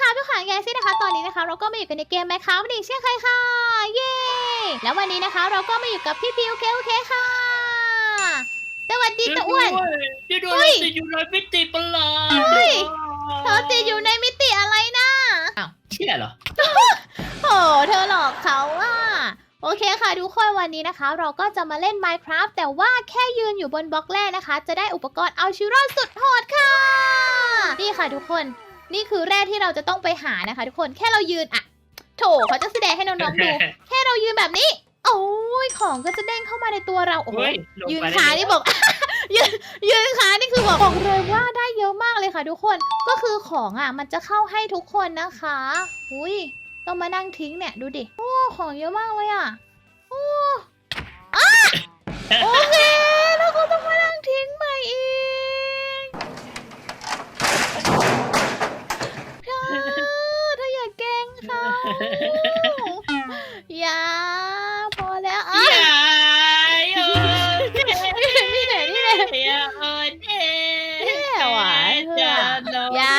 ค่ะพี่ขวัญแกซี่นะคะ ตอนนี้นะคะ เราก็มาอยู่กันในเกมแมคคาวันนี้เช่นเคยค่ะ เย้ แล้ววันนี้นะคะ เราก็มาอยู่กับพี่พิวเคโอเคค่ะ สวัสดีตะอ้วนช่วยด้วเฮ้ยยติดอยู่ในมิติประหลาดเฮ้ยเธอติดอยู่ในมิติอะไรนะ เชื่อเหรอ โอ้เธอหลอกเขาอะ โอเคค่ะทุกคนวันนี้นะคะ เราก็จะมาเล่น Minecraft แต่ว่าแค่ยืนอยู่บนบล็อกแรกนะคะ จะได้อุปกรณ์เอาชีวิตรอดสุดโหดค่ะ นี่ค่ะทุกคน นี่คือแร่ที่เราจะต้องไปหานะคะ ทุกคนแค่เรายืนอะโถเขาจะแสดงให้น้องๆดู แค่เรายืนแบบนี้ โอ้ยของก็จะเด้งเข้ามาในตัวเราโอ้โหเฮ้ยลงยืนไปได้ขาไงนี่บอกยืนยืนขานี่คือบอกบอกเลยว่าได้เยอะมากเลยค่ะ ทุกคนก็คือของอะ มันจะเข้าให้ทุกคนนะคะอุ้ยต้องมานั่งทิ้งเนี่ยดูดิโอ้ของเยอะมากเลยอะโอ้อะโอเคแล้วก็ต้องมานั่งทิ้งใหม่อีกเธอเธออย่าแกล้งเขา อย่าพอแล้วอะอย่าโยนนี่ไหนนี่ไหนอย่าโอนเอแย่หวานเธออย่า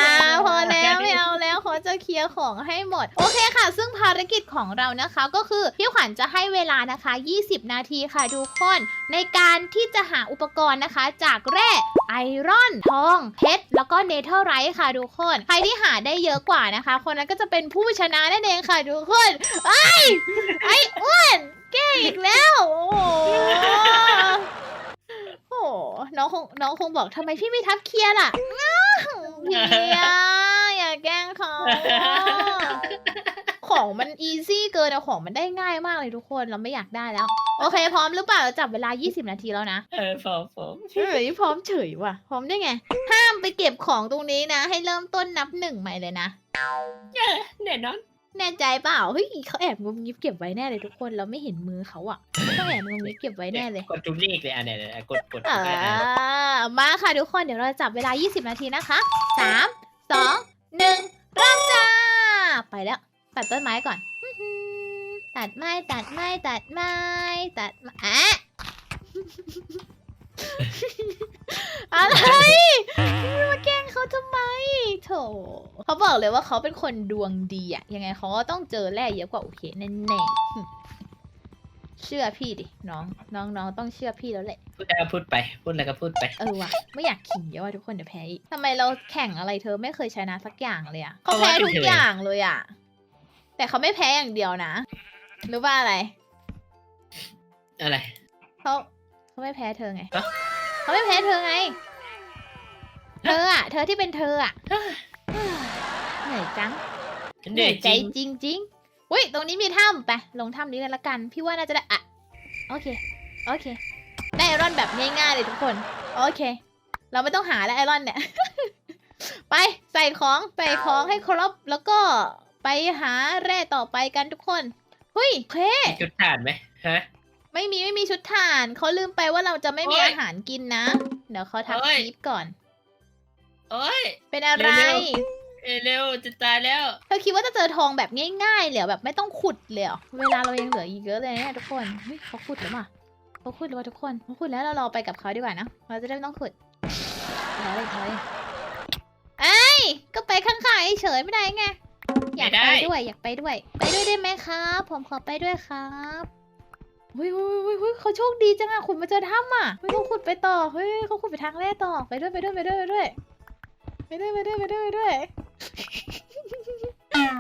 พอแล้วไม่เอาแล้วเขาจะเคลียร์ของให้หมด โอเคค่ะ ซึ่งภารกิจของเรานะคะก็คือพี่ขวัญจะให้เวลานะคะ 20 นาทีค่ะทุกคน ในการที่จะหาอุปกรณ์นะคะ จากแร่ไอรอนทองเพชร ก็เนเธอร์ไรท์ค่ะทุกคน ใครที่หาได้เยอะกว่านะคะ คนนั้นก็จะเป็นผู้ชนะนั่นเองค่ะทุกคนไอ้ไอ้อ้วนแกล้งอีกแล้ว โอ้โหโอ้โหน้องคงน้องคงบอกทำไมพี่ไม่ทักเคลียร์ล่ะพี่อะอย่าแกล้งเขาของมันอีซี่เกินอะของมันได้ง่ายมากเลยทุกคนเราไม่อยากได้แล้ว โอเค พร้อมหรือเปล่าเราจับเวลา 20 นาทีแล้วนะเออผมผมเฮ้ยพร้อมเฉยว่ะ พร้อมได้ไง ห้ามไปเก็บของตรงนี้นะ ให้เริ่มต้นนับหนึ่งใหม่เลยนะแน่นอนแน่ใจเปล่าเฮ้ยเขาแอบงมงิบเก็บไว้แน่เลยทุกคนเราไม่เห็นมือเขาอะต้องแอบงมงิบเก็บไว้แน่เลยกดทุกเลขเลยอะเนี่ยเนี่ยกดกดอ่ามาค่ะทุกคนเดี๋ยวเราจับเวลา 20 นาทีนะคะ 3 2 1เริ่มจ้าไปแล้วตัดต้นไม้ก่อนอื้อหือ ตัดไม้ตัดไม้ตัดไม้ตัดไม้อะอะไรพี่มาแกล้งเขาทำไมโถเขาบอกเลยว่าเขาเป็นคนดวงดีอะยังไงเขาก็ต้องเจอแร่เยอะกว่าโอเคแน่ๆเชื่อพี่ดิน้องน้องน้องต้องเชื่อพี่แล้วแหละพูดแล้วก็พูดไป พูดแล้วก็พูดไป เออว่ะไม่อยากขิงเยอะว่ะทุกคนเดี๋ยวแพ้อีกทำไมเราแข่งอะไรเธอไม่เคยชนะสักอย่างเลยอะเขาเพราะว่าแพ้ทุกเป็นเธอออย่างเลยอะแต่เขาไม่แพ้อย่างเดียวนะห รือว่าอะไรอะไร เขาเขาไม่แพ้เธอไงฮะ เขาไม่แพ้เธอไง เธออะเธอที่เป็นเธออะเหนื่อยจังฉันเหนื่อยใจจริงจริงๆอุ้ยตรงนี้มีถ้ำไปลงถ้ำนี้กันละกัน พี่ว่าน่าจะได้อะโอเคโอเค ได้ไอรอนแบบง่ายๆเลยทุกคนโอเค เราไม่ต้องหาแล้วไอรอนเนี่ย ไปใส่ของใส่ของให้ครบแล้วก็ไปหาแร่ต่อไปกันทุกคนเฮ้ยโอเคมีชุดฐานไหมฮะ ไม่มีไม่มีชุดถ่าน เขาลืมไปว่าเราจะไม่มีโอ๊ยอาหารกินนะ เดี๋ยวเขาทักโอ๊ย คลิปก่อน โอ้ย เป็นอะไร เร็วเอ้ยเร็วจะตายแล้ว เธอคิดว่าจะเจอทองแบบง่ายๆเลยเหรอแบบไม่ต้องขุดเลยเหรอเวลาเรายังเหลืออีกเยอะเลยเนี่ยทุกคนเฮ้ยเขาขุดแล้วมาเขาขุดแล้วว่ะทุกคนเขาขุดแล้วเรารอไปกับเขาดีกว่านะเราจะได้ไม่ต้องขุดเอาเลยเอาเลยไอ้ยก็ไปข้างๆเฉยๆไม่ได้ไง อยากไม่ได้ ไปด้วยอยากไปด้วย ไปด้วยได้ไหมครับ ผมขอไปด้วยครับเฮ้ยเฮ้ยเฮ้ยเฮ้ยเขาโชคดีจังอะขุดมาเจอถ้ำอะเฮ้ยเขาขุดไปต่อเฮ้ยเขาขุดไปทางแรกต่อไปด้วยไปด้วยไปด้วยไปด้วยไปด้วยไปด้วยไปด้วยไปด้วย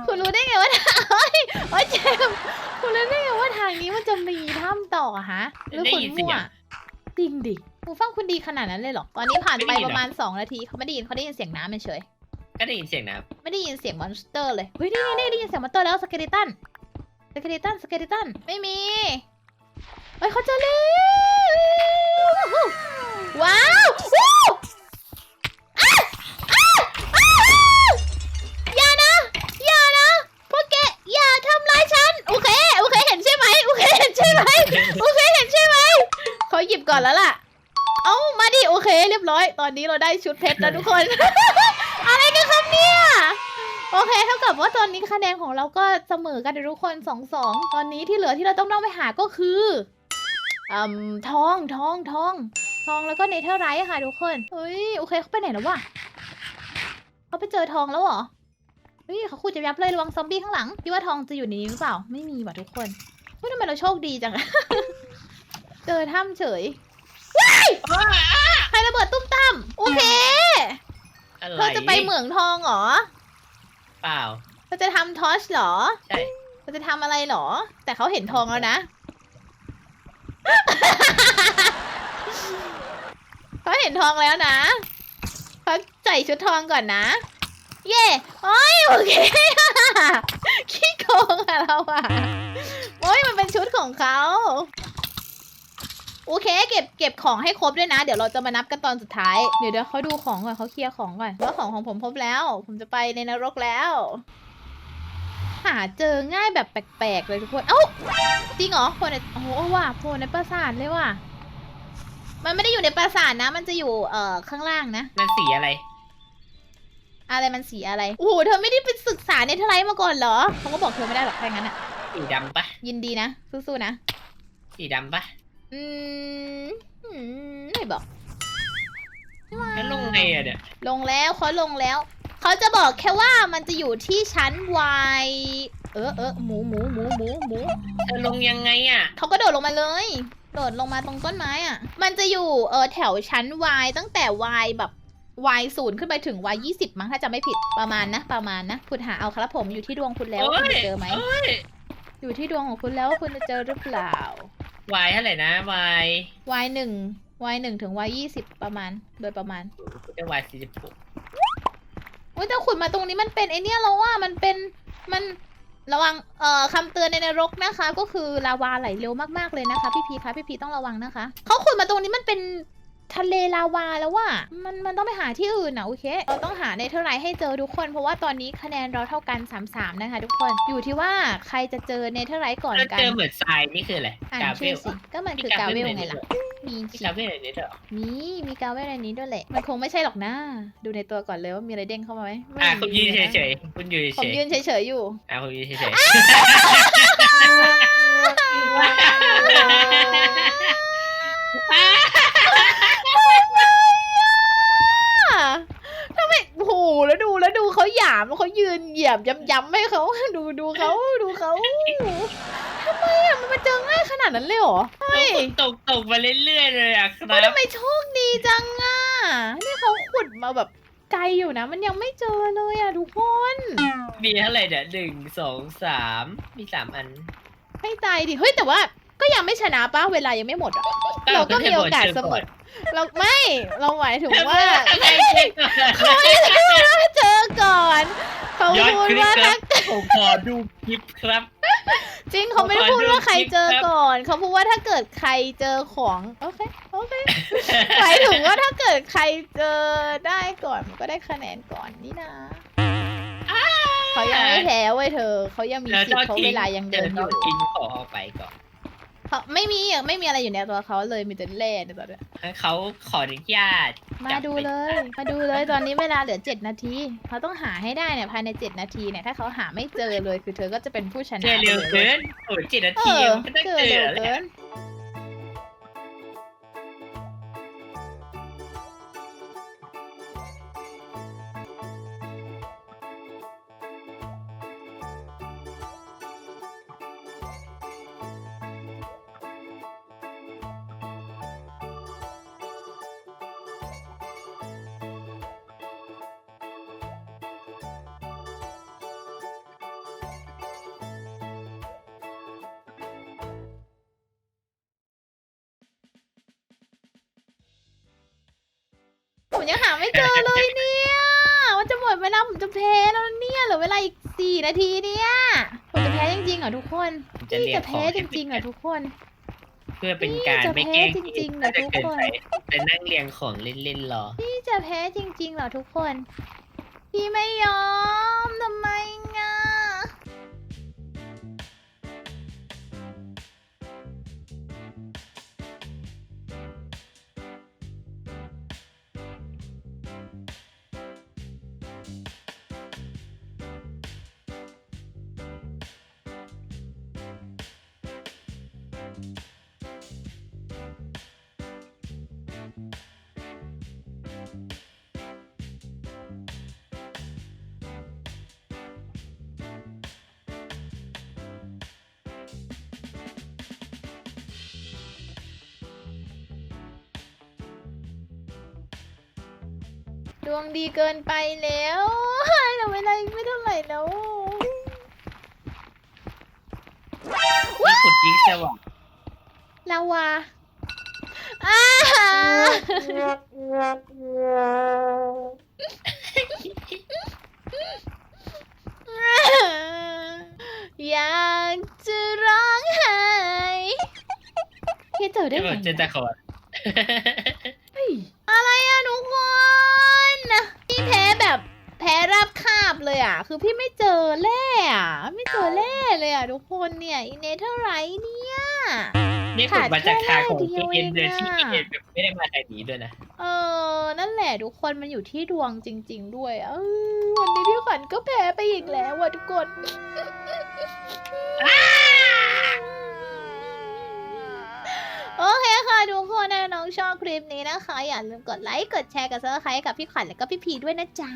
คุณรู้ได้ไงว่าทางเฮ้ยโอ้ยเจมส์คุณรู้ได้ไงว่าทางนี้มันจะมีถ้ำต่ออะฮะหรือได้คุณยินเสีมั่ยวงจริงดิหูฟังคุณดีขนาดนั้นเลยเหรอตอนนี้ผ่านไปไม่ได้ยินประมาณ 2 นาทีเขาไม่ได้ยินเขาได้ยินเสียงน้ำเฉย ก็ได้ยินเสียงน้ๆไม่ได้ยินเสียงมอนสเตอร์เลย เฮ้ย นี่นี่ได้ยินเสียงมอนสเตอร์แล้วสเกลิตันสเกลิตันสเกลิตันไม่มีเฮ้ยเขาเจอแล้ว ว้าววู้อะอะอะอย่านะ อย่านะ พวกแก อย่าทำร้ายฉัน โอเค โอเค เห็นใช่ไหมโอเค เห็นใช่ไหมโอเค เห็นใช่ไหม เขาหยิบก่อนแล้วล่ะ เอามาดิ โอเค เรียบร้อย ตอนนี้เราได้ชุดเพชรแล้วทุกคน อะไรกันครับเนี่ย โอเคเท่ากับว่าตอนนี้คะแนนของเราก็เสมอกันทุกคนสองสองตอนนี้ที่เหลือที่เราต้องต้องไปหาก็คืออืมทองทองทองทองแล้วก็เนเธอร์ไรท์ค่ะทุกคนเฮ้ยโอเคเขาไปไหนแล้ววะเขาไปเจอทองแล้วเหรอเฮ้ยเขาขุดจะยับเลยระวังซอมบี้ข้างหลังพี่ว่าทองจะอยู่ในนี้หรือเปล่า ไม่มีว่ะทุกคนเฮ้ยทำไมเราโชคดีจังเจอถ้ำเฉยใครระเบิดตุ้มตั้มโอเค อะไรเธอจะไปเหมืองทองเหรอเปล่า เธอจะทำทอชเหรอ ใช่ เธอจะทำอะไรเหรอ แต่เขาเห็นทองแล้วนะ เขาเห็นทองแล้วนะเขาใส่ชุดทองก่อนนะ เย่โอ้ยโอเคขี้โกงอะเราอะโอ้ยมันเป็นชุดของเขา โอเค เก็บเก็บของให้ครบด้วยนะ เดี๋ยวเราจะมานับกันตอนสุดท้าย เดี๋ยวเดี๋ยวเขาดูของก่อนเขาเคลียร์ของก่อนว่าของของผมครบแล้ว ผมจะไปในนรกแล้ว หาเจอง่ายแบบแปลกๆเลยทุกคน เอ้าจริงเหรอโพในโอ้โหว่ะโพในปราสาทเลยว่ะ มันไม่ได้อยู่ในปราสาทนะ มันจะอยู่เอ่อข้างล่างนะนั่นสีอะไร อะไรมันสีอะไร โอ้โหเธอไม่ได้ไปศึกษาเนเธอร์ไลท์มาก่อนเหรอเขาก็บอกเธอไม่ได้หรอกแค่งั้นอะสีดำปะยินดีนะสู้ๆนะ สีดำปะ อืมอืมไม่บอกแล้วลงไงอะเนี่ยลงแล้วเขาลงแล้ว เขาจะบอกแค่ว่ามันจะอยู่ที่ชั้น Y เออเออหมูหมูหมูหมูหมู เธอลงยังไงอะเขาก็โดดลงมาเลย โดดลงมาตรงต้นไม้อะมันจะอยู่เออแถวชั้น Y ตั้งแต่ Y แบบ Y ศูนย์ขึ้นไปถึง Y ยี่สิบมั้งถ้าจะไม่ผิดประมาณนะ ประมาณนะคุณหาเอาครับผมอยู่ที่ดวงคุณแล้วว่าคุณจะเจอไหมโอ้ยอยู่ที่ดวงของคุณแล้วว่าคุณจะเจอหรือเปล่า วายเท่าไหร่นะวาย Y หนึ่ง Y หนึ่งถึง Y ยี่สิบประมาณ โดยประมาณจะวายสี่สิบหกอุ้ยแต่ขุดมาตรงนี้มันเป็นไอเนี้ยเราว่ามันเป็นมันระวังเอ่อคำเตือนในนรกนะคะ ก็คือลาวาไหลเร็วมากๆเลยนะคะ พี่พีคะพี่พีต้องระวังนะคะเขาขุดมาตรงนี้มันเป็น ทะเลลาวาแล้วว่ามันมันต้องไปหาที่อื่นนะโอเค เราต้องหาเนเธอร์ไลท์ให้เจอทุกคน เพราะว่าตอนนี้คะแนนเราเท่ากัน 3-3 นะคะ ทุกคน อยู่ที่ว่าใครจะเจอเนเธอร์ไลท์ก่อนแล้วกันเจอเหมือนทรายนี่คืออะไรอ่านกาเวชื่อลสิ ก็มันคือกาเวลไงล่ะ มีมีสิกาเวลอะไรเนี่ยเหรอมีมีกาเวลในนี้ด้วยแหละ มันคงไม่ใช่หรอกนะ ดูในตัวก่อนเลยว่ามีอะไรเด้งเข้ามาไหมไม่อะมีคุณยืนนะเฉยๆคุณยืนผมเฉยยืนเฉยๆอยู่ ๆอะคุณยืนเฉยทาหยามแล้วเขายืนเหยียบย้ำๆให้เขาดูดูเขาดูเขาทำไมอะมันมาเจอง่ายขนาดนั้นเลยเหรอๆเฮ้ยตกตกมาเรื่อยๆเลยอะคเฮ้ยรับทำไมโชคดีจังอะนี่เขาขุดมาแบบไกลอยู่นะ มันยังไม่เจอเลยอะทุกคนมีเท่าไหร่เนี่ยหนึ่งสองสามมีสามอัน ให้ใจดิเฮ้ยแต่ว่า ก็ยังไม่ชนะป้าเวลายังไม่หมดอะเราก็มีโอกาสเสมอเราไม่เราหมายถึงว่า ใครเช็คก่อน เขาไม่ได้พูดว่าเจอ ก่อนเขาย้อนพูดคลิปว่าครัถ้าบผมขอดูคลิปครับ จริงเขาไม่ได้พูดว่าใครเจอก่อนเขาพูดว่าถ้าเกิดใครเจอของโอเคโอเคหมายถึงว่าถ้าเกิดใครเจอได้ก่อนมันก็ได้คะแนนก่อนนี่นะเขายังไม่แพ้เว้ยเธอเขายังมีแล้วสิทธิ์เขาทิ้เวลายังเดินอแล้วยู่ทิ้งของออกไปก่อน เขาไม่มีอะไม่มีอะไรอยู่ในตัวเขาเลยมีแต่แร่ในตัวเนี้ยให้เขาขออนุญาตมาดูเลย มาดูเลยตอนนี้เวลาเหลือเจ็ดนาทีเขาต้องหาให้ได้เนี่ยภายในเจ็ดนาทีเนี่ยถ้าเขาหาไม่เจอเลยคือเธอก็จะเป็นผู้ชนะเจอเร็วไปลยเกินโอ้ยเจ็ดนาเอทีอมันก็ต้องเจเจออเร็วแล้วแหเกิละน ผมยังหาไม่เจอเลยเนี่ยมันจะหมดเวลาผมจะแพ้แล้วเนี่ยเหลือเวลาอีกสี่นาทีเนี่ยผมจะแพ้จริงๆเหรอทุกคนจะพี่เรียจะกขอแพ้งจริงๆเหรอทุกคน เพื่อเป็นการไม่แกล้งนี่จะแพ้จริงๆเหรอจะทุกเกินคนไปไปนั่งเรียงของเล่นๆรอพี่จะแพ้จริงๆเหรอทุกคน พี่ไม่ยอมทำไมง่ะ ดวงดีเกินไปแล้วเหลือเวลาอีกไม่เท่าไหร่แล้วนี่ขุดยิงสว่างลาวาอ้าอยากจะร้องไห้พี่เจอได้ได้ไงแบบเจนตะขอนเฮ้ยอะไรอะทุกคนพี่แพ้แบบแพ้รับคาบ เลยอะ คือพี่ไม่เจอแร่อะไม่เจอแร่เลยอะทุกคนเนี่ยอินเนเธอร์ไรเนี่ย นี่ขุดมาจากทางของขาดแค่เอ็นเดอร์ที่เดียวเองอะเอ็นแบบไม่ได้มาทางนี้ด้วยนะ เออ นั่นแหละทุกคนมันอยู่ที่ดวงจริง ๆ ด้วย เออวันนี้พี่ขวัญก็แพ้ไปอีกแล้วว่ะทุกคน โอเคค่ะทุกคนนะน้องชอบคลิปนี้นะคะ อย่าลืมกดไลค์กดแชร์กับเซอร์ไครต์กับพี่ขวัญและก็พี่พีด้วยนะจ๊ะ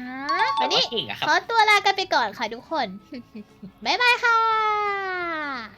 แต่วันว่านี้ เก่งอะครับ ขอตัวลากันไปก่อนค่ะทุกคน บ๊ายบายค่ะ